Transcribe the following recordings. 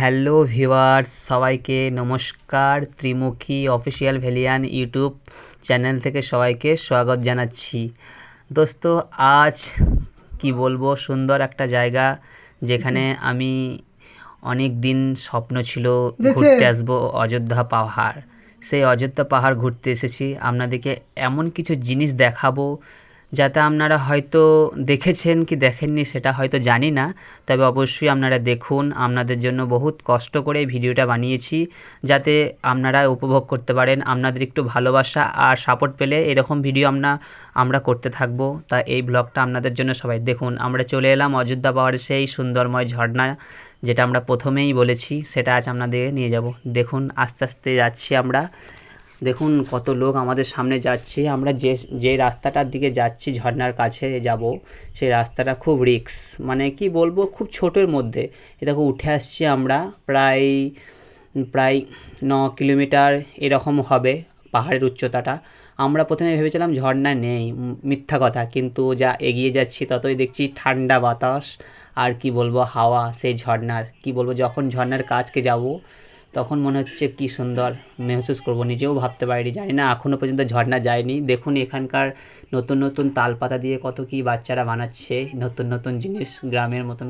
Hello viewers সবাইকে নমস্কার। ত্রিমুখী official ভেলিয়ান ইউটিউব চ্যানেল থেকে সবাইকে স্বাগত জানাচ্ছি। দোস্ত আজ কি বলব সুন্দর একটা জায়গা যেখানে আমি অনেক দিন স্বপ্ন ছিল ঘুরতে আসব অযোধ্যা পাহাড়। সেই অযোধ্যা পাহাড় ঘুরতে এসেছি। আপনাদেরকে এমন কিছু জিনিস দেখাবো যাতে আপনারা হয়তো দেখেছেন কি দেখেননি সেটা হয়তো জানি না। তবে অবশ্যই আপনারা দেখুন, আপনাদের জন্য বহুত কষ্ট করে ভিডিওটা বানিয়েছি, যাতে আপনারা উপভোগ করতে পারেন, আপনাদের একটু ভালোবাসা আর সাপোর্ট পেলে এরকম ভিডিও আমরা আমরা করতে থাকব। তা এই ব্লগটা আপনাদের জন্য সবাই দেখুন। আমরা চলে এলাম অযোধ্যা পাহাড়ের সেই সুন্দরময় ঝর্ণা, যেটা আমরা প্রথমেই বলেছি, সেটা আজ আপনাদের নিয়ে যাব। দেখুন, আস্তে আস্তে যাচ্ছি আমরা। দেখুন কত লোক আমাদের সামনে যাচ্ছে। আমরা যে যে রাস্তাটার দিকে যাচ্ছি, ঝর্নার কাছে যাব, সেই রাস্তাটা খুব রিক্স। মানে কি বলব, খুব ছোটোর মধ্যে। এ দেখো, উঠে আসছি আমরা প্রায় প্রায় ন কিলোমিটার এরকম হবে পাহাড়ের উচ্চতাটা। আমরা প্রথমে ভেবেছিলাম ঝর্ণা নেই মিথ্যা কথা। কিন্তু যা এগিয়ে যাচ্ছি, ততই দেখছি ঠান্ডা বাতাস। আর কি বলব, হাওয়া, সেই ঝর্নার কি বলব, যখন ঝর্নার কাছকে যাব তখন মনে হচ্ছে কি সুন্দর। মেহসুস করব, নিজেও ভাবতে পারিনি, জানি না এখনও পর্যন্ত ঝর্ণা যায়নি। দেখুন এখানকার নতুন নতুন তালপাতা দিয়ে কত কি বাচ্চারা বানাচ্ছে, নতুন নতুন জিনিস গ্রামের মতন।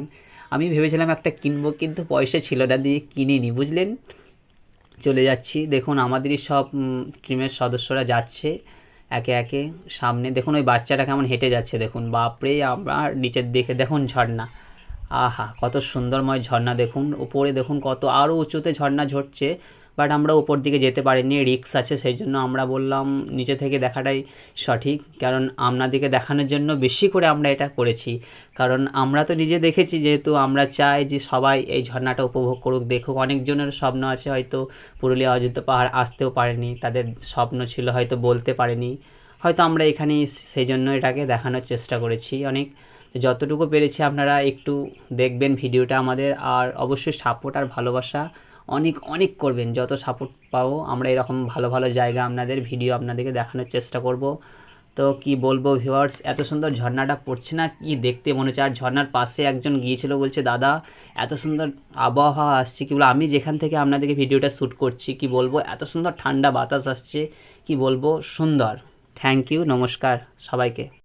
আমি ভেবেছিলাম একটা কিনবো, কিন্তু পয়সা ছিল না, দিয়ে কিনিনি, বুঝলেন? চলে যাচ্ছি। দেখুন, আমাদেরই সব টিমের সদস্যরা যাচ্ছে একে একে সামনে। দেখুন, ওই বাচ্চাটা কেমন হেঁটে যাচ্ছে, দেখুন। বাপরে, আমার নিচের দিকে, দেখুন ঝর্ণা। আহা, কত সুন্দরময় ঝর্ণা দেখুন। উপরে দেখুন কত আরও উঁচুতে ঝর্ণা ঝরছে বাট আমরা উপর দিকে যেতে পারিনি, রিক্স আছে, সেই জন্য আমরা বললাম নিচে থেকে দেখাটাই সঠিক, কারণ আপনাদেরকে দেখানোর জন্য বেশি করে আমরা এটা করেছি। কারণ আমরা তো নিজে দেখেছি, যেহেতু আমরা চাই যে সবাই এই ঝর্ণাটা উপভোগ করুক, দেখুক, অনেকজনের স্বপ্ন আছে, হয়তো পুরুলিয়া অযোধ্যা পাহাড় আসতেও পারেনি, তাদের স্বপ্ন ছিল হয়তো বলতে পারেনি। হয়তো আমরা এখানেই সেই জন্য এটাকে দেখানোর চেষ্টা করেছি, অনেক যতটুকু পেরেছি আপনারা একটু দেখবেন ভিডিওটা আমাদের, আর অবশ্যই সাপোর্ট আর ভালোবাসা অনেক অনেক করবেন। যত সাপোর্ট পাবো, আমরা এরকম ভালো ভালো জায়গা আপনাদের ভিডিও আপনাদেরকে দেখানোর চেষ্টা করব। তো কি বলব ভিউয়ার্স এত সুন্দর ঝর্ণাটা পড়ছে না কি দেখতে মনে হচ্ছে? আর ঝর্ণার পাশে একজন গিয়েছিল, বলছে, দাদা, এত সুন্দর আবহাওয়া আসছে। কি বলব, আমি যেখান থেকে আপনাদেরকে ভিডিওটা শ্যুট করছি, কি বলব, এত সুন্দর ঠান্ডা বাতাস আসছে, কি বলব, সুন্দর। থ্যাংক ইউ নমস্কার সবাইকে।